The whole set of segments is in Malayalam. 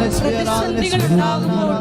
പ്രതിസന്ധികൾ ഉണ്ടാകുമ്പോൾ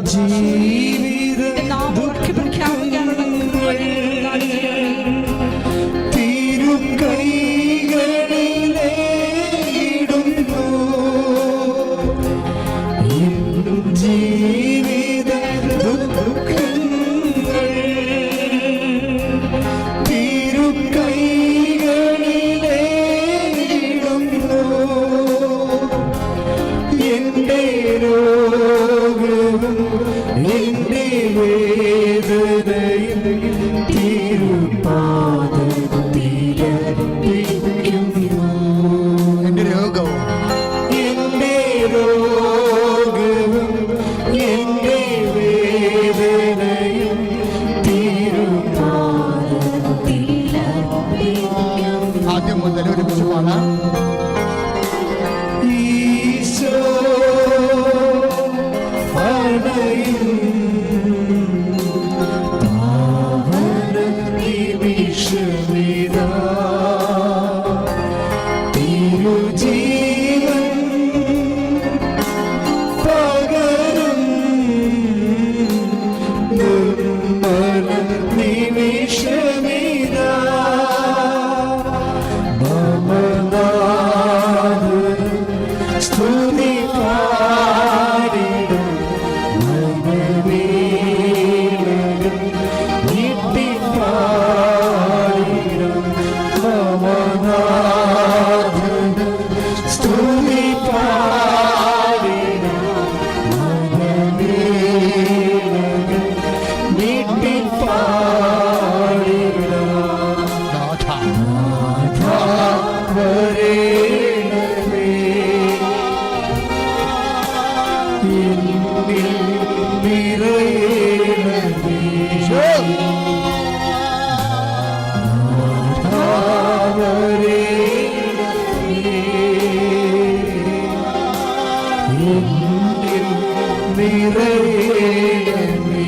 നിറയണമേ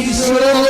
ഈശോ.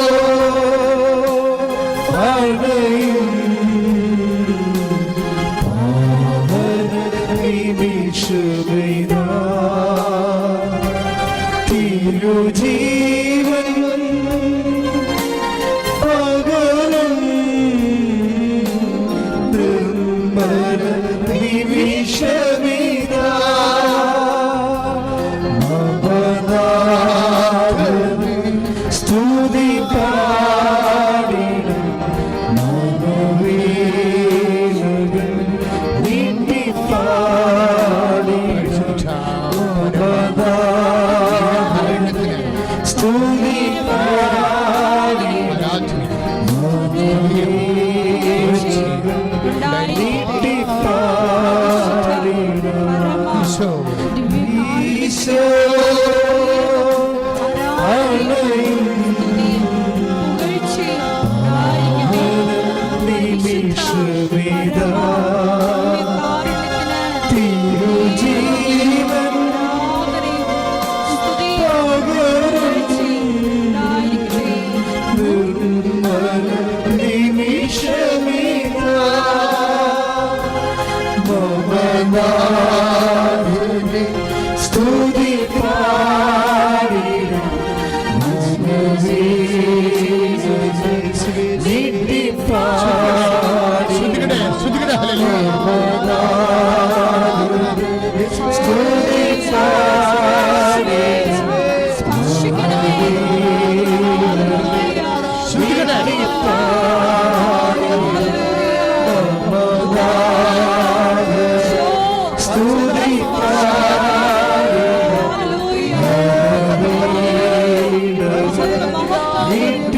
Yeah.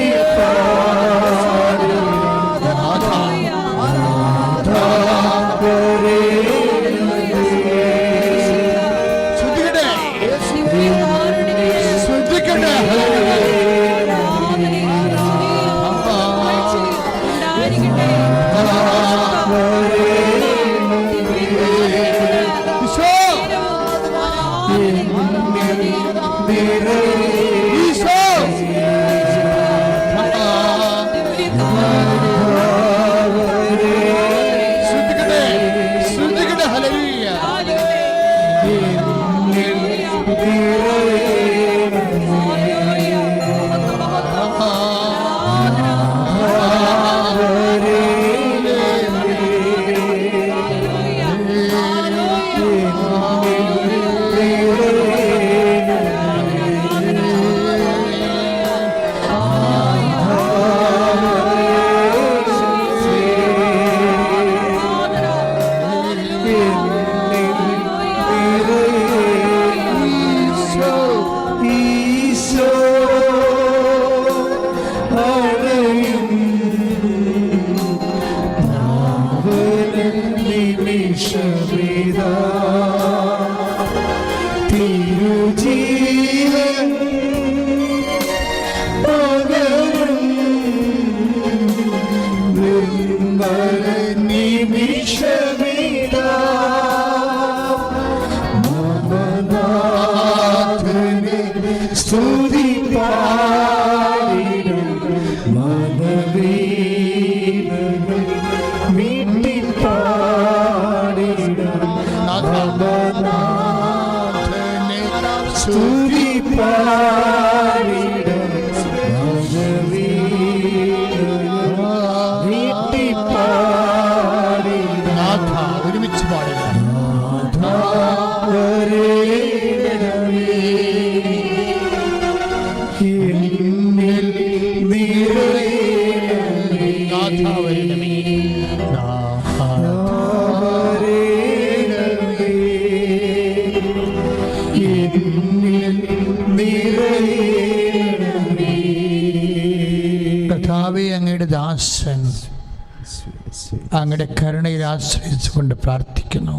അങ്ങയുടെ കരുണയിൽ ആശ്രയിച്ചുകൊണ്ട് പ്രാർത്ഥിക്കുന്നു.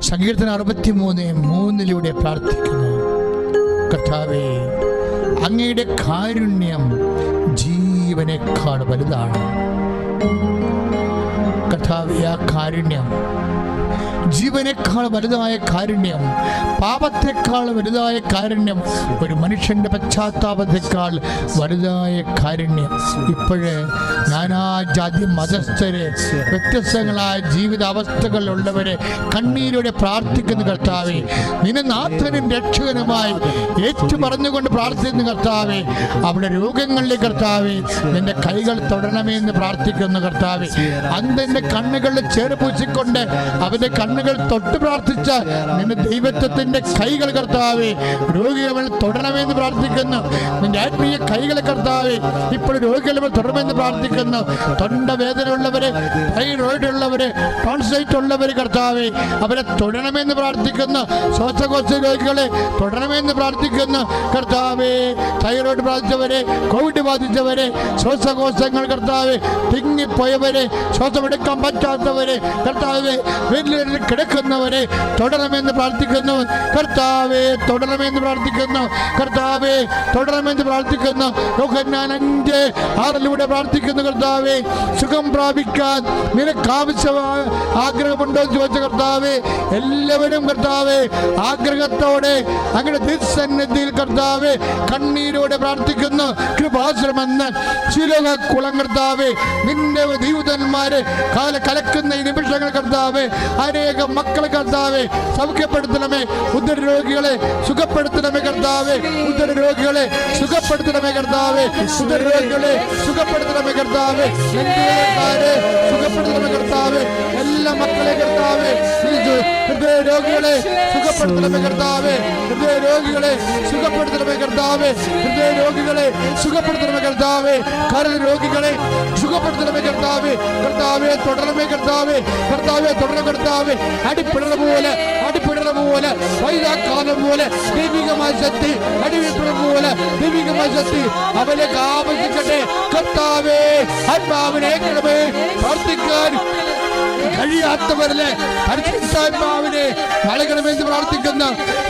സങ്കീർത്തനം അറുപത്തി മൂന്ന് മൂന്നിലൂടെ പ്രാർത്ഥിക്കുന്നു. കർത്താവേ അങ്ങയുടെ കാരുണ്യം ജീവനേക്കാൾ വലുതാണ്. കർത്താവെ ആ കാരുണ്യം ജീവനേക്കാൾ വലുതായ കാരുണ്യം പാപത്തെക്കാൾ വലുതായ കാരുണ്യം ഒരു മനുഷ്യന്റെ പശ്ചാത്താപത്തെക്കാൾ വലുതായ കാരുണ്യം. ഇപ്പോഴേ നാനാജാതി മതസ്ഥരെ വ്യത്യസ്തങ്ങളായ ജീവിതാവസ്ഥകളിലുള്ളവരെ കണ്ണീരോടെ പ്രാർത്ഥിക്കുന്ന കർത്താവെ നിന്നെ നാഥനും രക്ഷകനുമായി ഏറ്റു പറഞ്ഞുകൊണ്ട് പ്രാർത്ഥിക്കുന്ന കർത്താവെ അവിടെ രോഗങ്ങളിലെ കർത്താവെ നിന്റെ കൈകൾ തൊടണമേ എന്ന് പ്രാർത്ഥിക്കുന്ന കർത്താവെ അന്തന്റെ കണ്ണുകളിൽ ചേർപ്പൂച്ചിക്കൊണ്ട് അവന്റെ കണ്ണുകൾ തൊട്ട് പ്രാർത്ഥിച്ച നിന്റെ ദൈവത്വത്തിന്റെ കൈകൾ കർത്താവേ രോഗികൾ തുടരണമെന്ന് പ്രാർത്ഥിക്കുന്നു. നിന്റെ ആത്മീയ കൈകളെ കർത്താവേ ഇപ്പോൾ രോഗികൾ തൊടണമെന്ന് പ്രാർത്ഥിക്കുന്നു. തൊണ്ട വേദന ഉള്ളവരെ തൈറോയിഡ് ഉള്ളവര് ടോൺസൈറ്റ് ഉള്ളവര് കർത്താവേ അവരെ തുടരണമെന്ന് പ്രാർത്ഥിക്കുന്നു. ശ്വാസകോശ രോഗികളെ തുടരണമെന്ന് പ്രാർത്ഥിക്കുന്നു. കർത്താവേ തൈറോയിഡ് ബാധിച്ചവരെ കോവിഡ് ബാധിച്ചവരെ ശ്വാസകോശങ്ങൾ കർത്താവെ തിങ്ങിപ്പോയവരെ ശ്വാസമെടുക്കാൻ പറ്റാത്തവരെ കർത്താവെ വെന്റിലേറ്ററിൽ കിടക്കുന്നവരെ തുടരണമെന്ന് പ്രാർത്ഥിക്കുന്നു. കർത്താവെ തുടരണമെന്ന് പ്രാർത്ഥിക്കുന്നു. കർത്താവെ തുടരണമെന്ന് പ്രാർത്ഥിക്കുന്നു. യോഹന്നാൻ ആറിലൂടെ പ്രാർത്ഥിക്കുന്നു കർത്താവെ. സുഖം പ്രാപിക്കാൻ നിനക്ക് ആവശ്യമായ ആഗ്രഹമുണ്ടോ എന്ന് ചോദിച്ച കർത്താവെ. എല്ലാവരും കർത്താവെ ആഗ്രഹത്തോടെ അങ്ങനെ തിരുസന്നിധിയിൽ കർത്താവെ കണ്ണീരോടെ പ്രാർത്ഥിക്കുന്നു. കൃപാശ്രമെന്ന് ശിലോക കുളം കർത്താവെ നിന്റെ ദൈവതന്മാരെ കാല കലക്കുന്ന ഈ നിമിഷങ്ങൾ കർത്താവെ അനേകം മക്കളെ കർത്താവെ സൗഖ്യപ്പെടുത്തണമേ ഉദര രോഗികളെ സുഖപ്പെടുത്തണമേ കർത്താവെ ഉദര രോഗികളെ സുഖപ്പെടുത്തണമേ കർത്താവെ ഉദര രോഗികളെ സുഖപ്പെടുത്തണമേ കർത്താവെ നെഞ്ചുവേദനക്കാരെ സുഖപ്പെടുത്തണമേ കർത്താവെ എല്ലാ മക്കളെ കർത്താവെ രോഗികളെ സുഖപ്പെടുത്തണമേ കർത്താവേ. ഹൃദയ രോഗികളെ സുഖപ്പെടുത്തണമേ കർത്താവേ. ഹൃദയ രോഗികളെ സുഖപ്പെടുത്തണമേ കർത്താവേ. കരൾ രോഗികളെ സുഖപ്പെടുത്തണമേ കർത്താവേ. കർത്താവെ തുടരണമേ കർത്താവേ. കർത്താവെ തുടരണ കർത്താവേ. അടിപ്പിടണ പോലെ അടിപ്പിടണ പോലെ വൈതാക്കാലം പോലെ ദൈവികമായ ശക്തി അടിവിപ്പിടണ പോലെ ദൈവികമായ ശക്തി അവലേക്ക് ആവശ്യിക്കട്ടെ കർത്താവേ ആത്മാവിനെ കിടമേ പ്രാർത്ഥിക്കാൻ കഴിയാത്തവരിലെ പരിശുദ്ധാത്മാവിനെ നൽകണമെന്ന് പ്രാർത്ഥിക്കുന്ന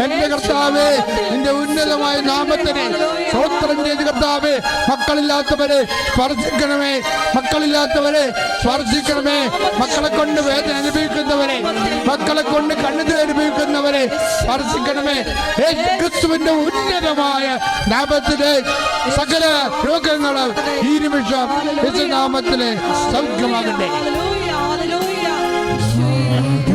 എന്റെ കർത്താവേ നിന്റെ ഉന്നതമായ നാമത്തിന് സ്വോത്രം ചെയ്ത് കർത്താവേ. മക്കളില്ലാത്തവരെ സ്പർശിക്കണമേ. മക്കളില്ലാത്തവരെ സ്പർശിക്കണമേ. മക്കളെ കൊണ്ട് വേദന അനുഭവിക്കുന്നവരെ മക്കളെ കൊണ്ട് കണ്ണുതൽ അനുഭവിക്കുന്നവരെ സ്പർശിക്കണമേ. ക്രിസ്തുവിന്റെ ഉന്നതമായ നാമത്തിലെ സകല രോഗങ്ങളും ഈ നിമിഷം നാമത്തിലെ സൗഖ്യമാകട്ടെ.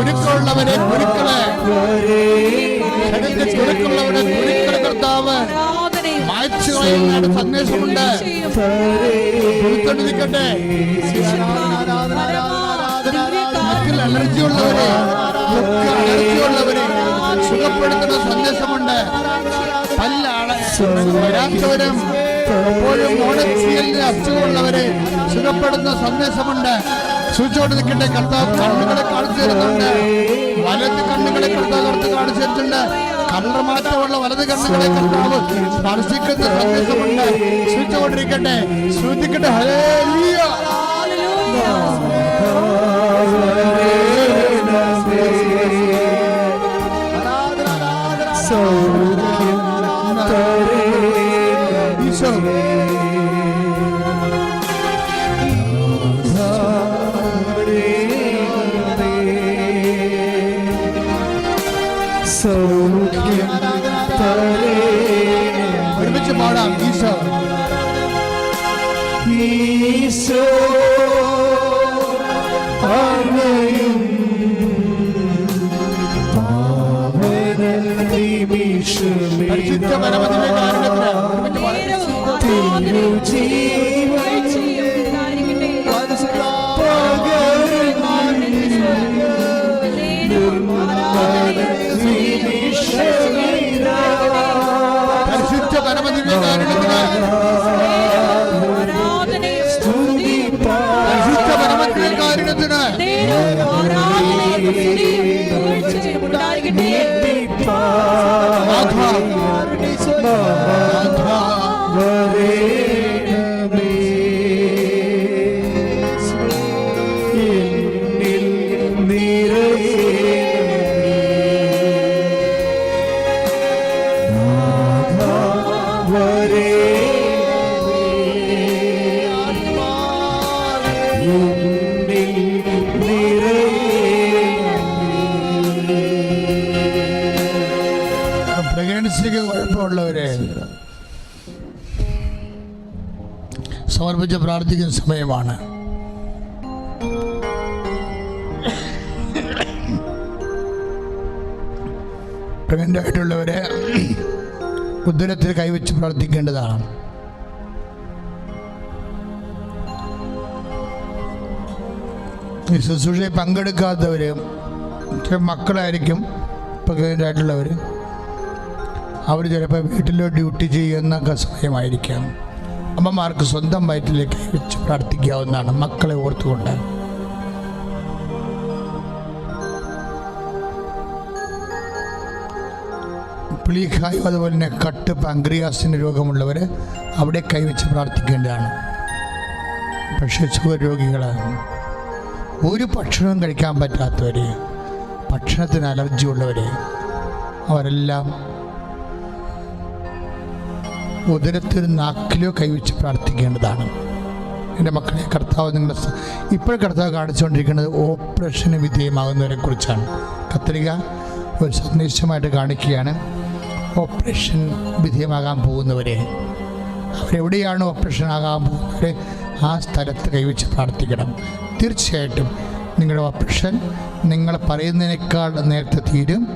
ശരീരത്തിൽ കുരുക്കളുള്ളവരെ കുരുക്കളെ കുരുക്കുള്ളവരെ കുരുക്കളെ കർത്താവ്. മായ്ച്ചു കളയുന്ന സന്ദേശമുണ്ട് കൊടുത്തോണ്ടിരിക്കട്ടെ മക്കൾ അലർജി ഉള്ളവരെ അലർജി ഉള്ളവരെ സുഖപ്പെടുത്തുന്ന സന്ദേശമുണ്ട്. പല വരാത്തവരും എപ്പോഴും മോണക്സിയലിന് അസുഖമുള്ളവരെ സുഖപ്പെടുന്ന സന്ദേശമുണ്ട്. സൂചിച്ചോണ്ട് നിൽക്കട്ടെ. കർത്താവ് കണ്ണുകളെ കാണിച്ചു തരുന്നുണ്ട്. വലത് കണ്ണുകളെ കർത്താവ് അവർക്ക് കാണിച്ചു തരുന്നുണ്ട്. കണ്ണു മാറ്റമുള്ള വലത് കണ്ണുകളെ കർത്താവ് സ്പർശിക്കുന്ന സന്ദേശമുണ്ട്. സൂചിച്ചുകൊണ്ടിരിക്കട്ടെ ശ്രദ്ധിക്കട്ടെ ഹല്ലേലൂയ. പരിശുദ്ധ പരമത്തിന്റെ പ്രാർത്ഥിക്കുന്ന സമയമാണ് പ്രഗ്നന്റ് ആയിട്ടുള്ളവരെ ഉദരത്തിൽ കൈവച്ച് പ്രാർത്ഥിക്കേണ്ടതാണ്. ഈ ശുശ്രൂഷയിൽ പങ്കെടുക്കാത്തവർ മക്കളായിരിക്കും പ്രഗ്നന്റ് ആയിട്ടുള്ളവർ അവർ ചിലപ്പോൾ വീട്ടിലോ ഡ്യൂട്ടി ചെയ്യുന്ന സമയമായിരിക്കാം. അമ്മമാർക്ക് സ്വന്തം വയറ്റിലേക്ക് വെച്ച് പ്രാർത്ഥിക്കാവുന്നതാണ്. മക്കളെ ഓർത്തുകൊണ്ട്. പ്ലീഹായും അതുപോലെ തന്നെ കട്ട് പാങ്ക്രിയാസിന് രോഗമുള്ളവർ അവിടെ കൈവച്ച് പ്രാർത്ഥിക്കേണ്ടതാണ്. പക്ഷേ ഷുഗർ രോഗികൾ ഒരു ഭക്ഷണവും കഴിക്കാൻ പറ്റാത്തവർ ഭക്ഷണത്തിന് അലർജി ഉള്ളവർ അവരെല്ലാം ഉദരത്തിൽ നാക്കിലോ കൈവച്ച് പ്രാർത്ഥിക്കേണ്ടതാണ്. എന്റെ മക്കളെ കർത്താവ് നിങ്ങളുടെ ഇപ്പോൾ കർത്താവ് കാണിച്ചുകൊണ്ടിരിക്കുന്നത് ഓപ്പറേഷന് വിധേയമാകുന്നവരെ കുറിച്ചാണ് കത്രിക ഒരു സന്ദേശമായിട്ട് കാണിക്കുകയാണ്. ഓപ്പറേഷൻ വിധേയമാകാൻ പോകുന്നവരെ അവരെവിടെയാണ് ഓപ്പറേഷൻ ആകാൻ പോകുന്നവരെ ആ സ്ഥലത്ത് കൈവച്ച് പ്രാർത്ഥിക്കണം. തീർച്ചയായിട്ടും നിങ്ങളുടെ ഓപ്പറേഷൻ നിങ്ങൾ പറയുന്നതിനേക്കാൾ നേരത്തെ തീരും.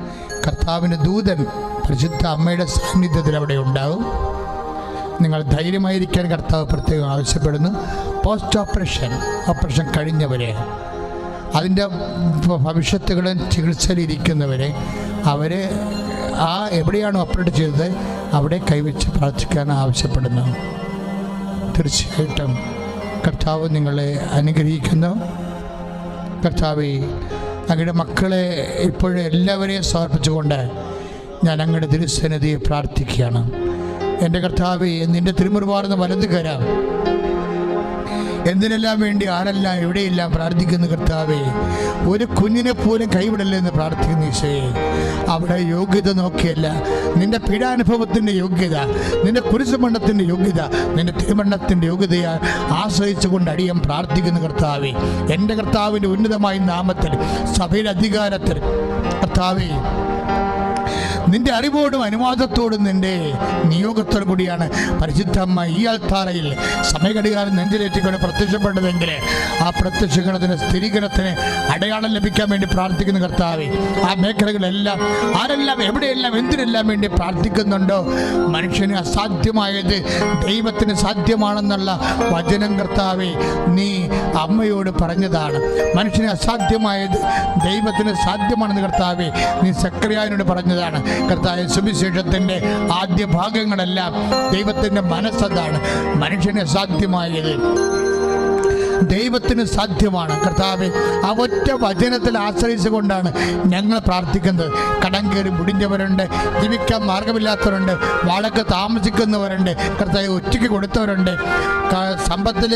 കർത്താവിന്റെ ദൂതൻ പരിശുദ്ധ അമ്മയുടെ സാന്നിധ്യത്തിൽ അവിടെ ഉണ്ടാകും നിങ്ങൾ ധൈര്യമായിരിക്കാൻ കർത്താവ് പ്രത്യേകം ആവശ്യപ്പെടുന്നു. പോസ്റ്റ് ഓപ്പറേഷൻ ഓപ്പറേഷൻ കഴിഞ്ഞവരെ അതിന്റെ ഭവിഷ്യത്തുകളും ചികിത്സയിലിരിക്കുന്നവരെ അവരെ ആ എവിടെയാണ് ഓപ്പറേറ്റ് ചെയ്തത് അവിടെ കൈവച്ച് പ്രാർത്ഥിക്കാൻ ആവശ്യപ്പെടുന്നു. തീർച്ചയായിട്ടും കർത്താവ് നിങ്ങളെ അനുഗ്രഹിക്കുന്നു. കർത്താവ് അങ്ങയുടെ മക്കളെ ഇപ്പോഴും എല്ലാവരെയും സമർപ്പിച്ചുകൊണ്ട് ഞാൻ അങ്ങയുടെ തിരുസന്നിധിയെ പ്രാർത്ഥിക്കുകയാണ്. എന്റെ കർത്താവെ നിന്റെ തിരുമുറിവാർന്ന് വലത് കരാം. എന്തിനെല്ലാം വേണ്ടി ആരെല്ലാം എവിടെയെല്ലാം പ്രാർത്ഥിക്കുന്നു കർത്താവേ? ഒരു കുഞ്ഞിനെ പോലും കൈവിടല്ലേ എന്ന് പ്രാർത്ഥിക്കുന്നു ഈശോയെ അവിടെ യോഗ്യത നോക്കിയല്ല. നിന്റെ പീഡാനുഭവത്തിന്റെ യോഗ്യത നിന്റെ കുരിശുമണ്ണത്തിന്റെ യോഗ്യത നിന്റെ തിരുമണ്ണത്തിന്റെ യോഗ്യതയെ ആശ്രയിച്ചുകൊണ്ട് അടിയം പ്രാർത്ഥിക്കുന്നു കർത്താവേ. എന്റെ കർത്താവിന്റെ ഉന്നതമായ നാമത്തിൽ സഭയുടെ അധികാരത്തിൽ. കർത്താവേ നിന്റെ അറിവോടും അനുവാദത്തോടും നിന്റെ നിയോഗത്തോടും കൂടിയാണ് പരിശുദ്ധമ്മ ഈ അൽത്താറയിൽ സമയഘടികാരം നെഞ്ചിലേറ്റിക്കൊണ്ട് പ്രത്യക്ഷപ്പെട്ടതെങ്കിൽ ആ പ്രത്യക്ഷഗണത്തിന് സ്ഥിരീകരണത്തിന് അടയാളം ലഭിക്കാൻ വേണ്ടി പ്രാർത്ഥിക്കുന്ന കർത്താവെ ആ മേഖലകളെല്ലാം ആരെല്ലാം എവിടെയെല്ലാം എന്തിനെല്ലാം വേണ്ടി പ്രാർത്ഥിക്കുന്നുണ്ടോ മനുഷ്യന് അസാധ്യമായത് ദൈവത്തിന് സാധ്യമാണെന്നുള്ള വചനം കർത്താവെ നീ അമ്മയോട് പറഞ്ഞതാണ്. മനുഷ്യന് അസാധ്യമായത് ദൈവത്തിന് സാധ്യമാണെന്ന് കർത്താവെ നീ സക്രിയാനോട് പറഞ്ഞതാണ്. കർത്താവ് സുവിശേഷത്തിന്റെ ആദ്യ ഭാഗങ്ങളെല്ലാം ദൈവത്തിന്റെ മനസ്സതാണ്. മനുഷ്യന് അസാധ്യമായത് ദൈവത്തിന് സാധ്യമാണ്. കർത്താവെ ആ ഒറ്റ വചനത്തിൽ ആശ്രയിച്ചുകൊണ്ടാണ് ഞങ്ങൾ പ്രാർത്ഥിക്കുന്നത്. കടം കയറി മുടിഞ്ഞവരുണ്ട് ജീവിക്കാൻ മാർഗമില്ലാത്തവരുണ്ട് വാളൊക്കെ താമസിക്കുന്നവരുണ്ട് കർത്താവ് ഒറ്റയ്ക്ക് കൊടുത്തവരുണ്ട് സമ്പത്തിൽ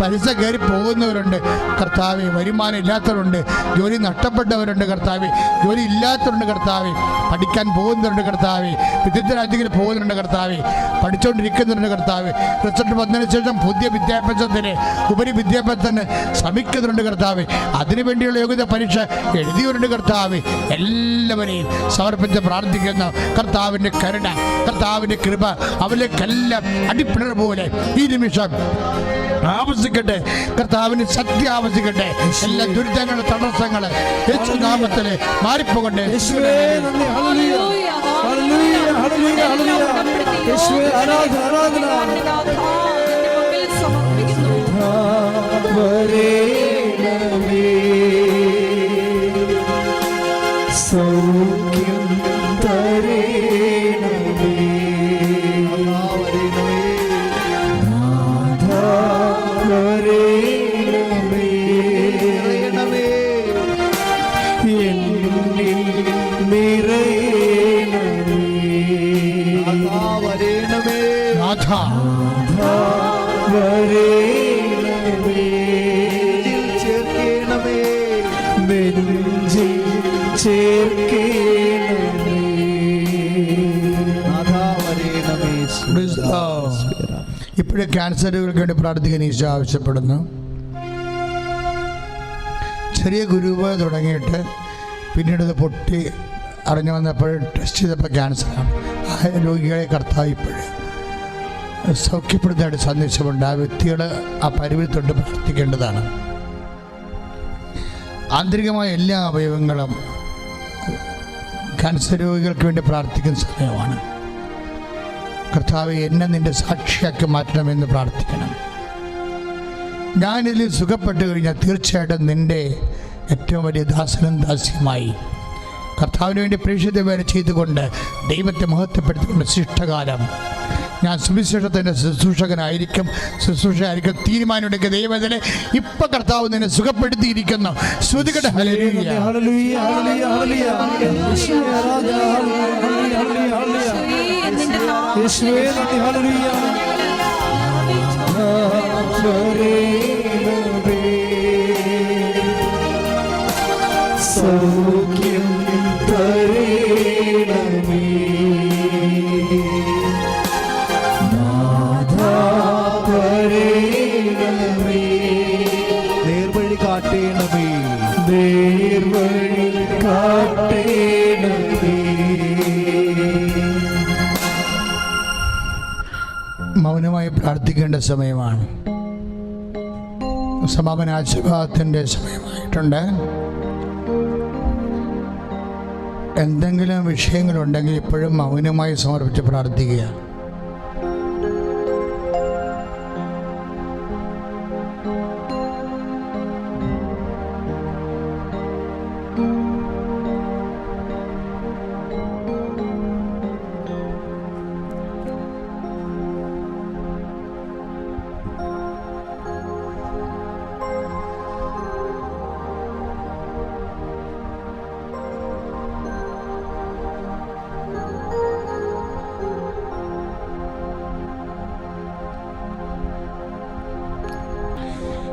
പലിശ കയറി പോകുന്നവരുണ്ട് കർത്താവ് വരുമാനം ഇല്ലാത്തവരുണ്ട് ജോലി നഷ്ടപ്പെട്ടവരുണ്ട് കർത്താവ് ജോലി ഇല്ലാത്തവരുണ്ട് കർത്താവ് പഠിക്കാൻ പോകുന്നവരുണ്ട് കർത്താവ് വിദ്യുത് രാജ്യങ്ങളിൽ പോകുന്നുണ്ട് കർത്താവ് പഠിച്ചുകൊണ്ടിരിക്കുന്നുണ്ട് കർത്താവ്. റിസൾട്ട് വന്നതിന് ശേഷം പുതിയ വിദ്യാഭ്യാസത്തിന് ഉപരി വിദ്യാഭ്യാസത്തിന് ശ്രമിക്കുന്നുണ്ട് കർത്താവ്. അതിനുവേണ്ടിയുള്ള യോഗ്യത പരീക്ഷ എഴുതിയവരുണ്ട് കർത്താവ്. എല്ലാവരെയും സമർപ്പിച്ച് പ്രാർത്ഥിക്കുന്ന. കർത്താവിന്റെ കരുണ കർത്താവിന്റെ കൃപ അവരിലേക്കെല്ലാം അടിപ്പിണർ പോലെ ഈ നിമിഷം ആവശ്യിക്കട്ടെ കർത്താവിന് സത്യം ആവശ്യിക്കട്ടെ എല്ലാ ദുരിതങ്ങൾ തടസ്സങ്ങൾ യേശുനാമത്തിൽ മാറിപ്പോകട്ടെ. യേശുവേ നന്ദി. ഹല്ലേലൂയ. ഹല്ലേലൂയ. ഹല്ലേലൂയ. ഹല്ലേലൂയ. യേശുവേ ആരാധന ആരാധന. വരേണമേ സൗഖ്യം ഇപ്പോഴും ക്യാൻസറുകൾക്ക് വേണ്ടി പ്രാർത്ഥിക്കാൻ ഈശോ ആവശ്യപ്പെടുന്നു. ചെറിയ ഗുരുവ് തുടങ്ങിയിട്ട് പിന്നീട് അത് പൊട്ടി അറിഞ്ഞു വന്നപ്പോൾ ടെസ്റ്റ് ചെയ്തപ്പോൾ ക്യാൻസറാണ്. ആ രോഗികളെ കർത്താവ് ഇപ്പോഴും സൗഖ്യപ്പെടുന്നതായിട്ട് സന്ദേശമുണ്ട്. ആ വ്യക്തികൾ ആ പരിവിൽ തൊട്ട് പ്രാർത്ഥിക്കേണ്ടതാണ്. ആന്തരികമായ എല്ലാ അവയവങ്ങളും ക്യാൻസർ രോഗികൾക്ക് വേണ്ടി പ്രാർത്ഥിക്കുന്ന സമയമാണ്. കർത്താവ് എന്നെ നിന്റെ സാക്ഷിയാക്കി മാറ്റണമെന്ന് പ്രാർത്ഥിക്കണം. ഞാനിതിൽ സുഖപ്പെട്ടു കഴിഞ്ഞാൽ തീർച്ചയായിട്ടും നിന്റെ ഏറ്റവും വലിയ ദാസനും ദാസ്യമായി കർത്താവിന് വേണ്ടി പ്രേക്ഷിത വരെ ചെയ്തുകൊണ്ട് ദൈവത്തെ മഹത്വപ്പെടുത്തിക്കൊണ്ട് ശിഷ്ടകാലം ഞാൻ സുവിശേഷത്തിന്റെ ശുശ്രൂഷകനായിരിക്കും. ശുശ്രൂഷയായിരിക്കും തീരുമാനമെടുക്കുക ദൈവത്തിനെ ഇപ്പൊ കർത്താവ് നിന്നെ സുഖപ്പെടുത്തിയിരിക്കുന്നു. ശ്രുതികട്ടെ ഹല്ലേലൂയ. മൗനമായി പ്രാർത്ഥിക്കേണ്ട സമയമാണ്. സമാപനാശീർവാദത്തിന്റെ സമയമായിട്ടുണ്ട്. എന്തെങ്കിലും വിഷയങ്ങളുണ്ടെങ്കിൽ ഇപ്പോഴും മൗനമായി സമർപ്പിച്ച് പ്രാർത്ഥിക്കുക.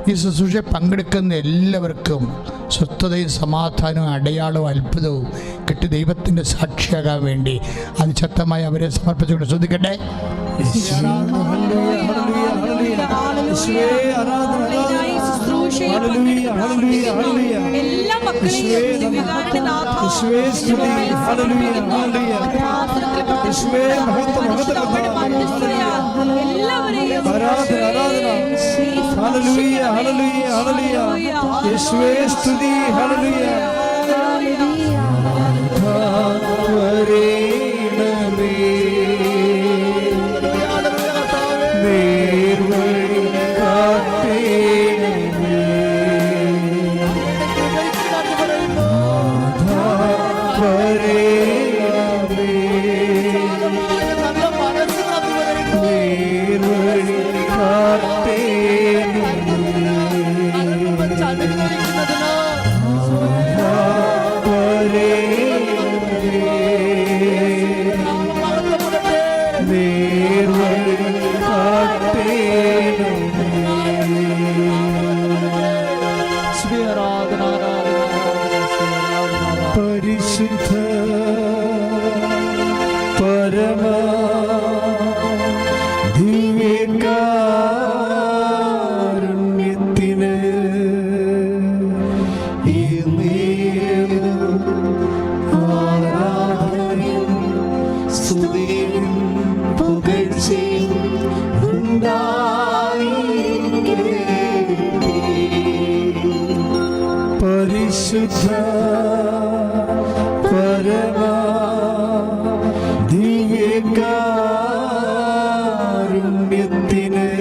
ഈ ശുശ്രൂഷ പങ്കെടുക്കുന്ന എല്ലാവർക്കും സ്വസ്ഥതയും സമാധാനവും അടയാളവും അത്ഭുതവും കിട്ടി ദൈവത്തിന്റെ സാക്ഷിയാകാൻ വേണ്ടി അതിശക്തമായി അവരെ സമർപ്പിച്ചുകൊണ്ട് ശ്രദ്ധിക്കട്ടെ. എല്ലാ എല്ലാവരെയും ആരാധന ആരാധന. സ്തുതി. ഹല്ലേലൂയ. দিনে